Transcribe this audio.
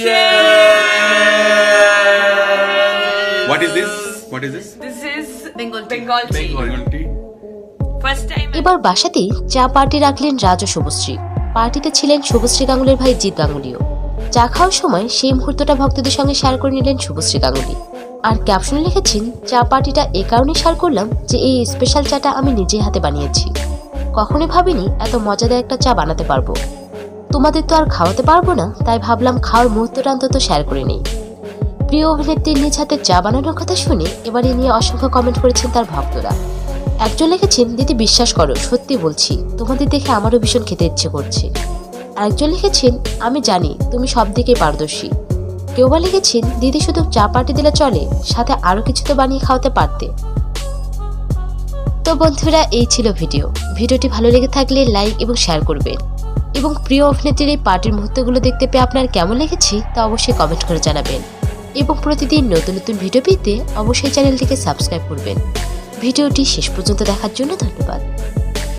What is this? What is this? This is Bengal tea. Bengal tea. Bengal tea. First time. এবার বাসাতেই চা party রাখলেন রাজ ও শুভশ্রী পার্টিতে ছিলেন শুভশ্রী গাঙ্গুলির ভাই জিৎ গাঙ্গুলিও চা খাওয়ার সময় সেই মুহূর্তটা ভক্তদের সঙ্গে শেয়ার করে নিলেন শুভশ্রী গাঙ্গুলি আর ক্যাপশনে লিখেছেন চা পার্টিটা এ কারণে শেয়ার করলাম যে এই স্পেশাল চাটা আমি নিজে হাতে বানিয়েছি কখনোই ভাবিনি এত মজাদার একটা চা বানাতে পারব তোমাদের তো আর খাওয়াতে পারব না, তাই ভাবলাম খাওয়ার মুহূর্তটা অন্তত শেয়ার করে নেই। প্রিয় অভিনেত্রীর নিজ হাতে চা বানানোর কথা শুনে এবার এ নিয়ে অসংখ্য কমেন্ট করেছেন তার ভক্তরা। একজন লিখেছেন, দিদি বিশ্বাস করো, সত্যি বলছি, তোমাদের দেখে আমারও ভীষণ খেতে ইচ্ছে করছে। আরেকজন লিখেছেন, আমি জানি, তুমি সব দিকেই পারদর্শী। কেউ বা লিখেছেন, দিদি শুধু চা পাটি দিলে চলে, সাথে আরও কিছু তো বানিয়ে খাওয়াতে পারতে। তো বন্ধুরা, এই ছিল ভিডিও। ভিডিওটি ভালো লেগে থাকলে লাইক এবং শেয়ার করবেন। এবং প্রিয় অভিনেত্রীর এই পার্টির মুহূর্তগুলো দেখতে পেয়ে আপনার কেমন লেগেছে তা অবশ্যই কমেন্ট করে জানাবেন। এবং প্রতিদিন নতুন নতুন ভিডিও পেতে অবশ্যই চ্যানেলটিকে সাবস্ক্রাইব করবেন। ভিডিওটি শেষ পর্যন্ত দেখার জন্য ধন্যবাদ।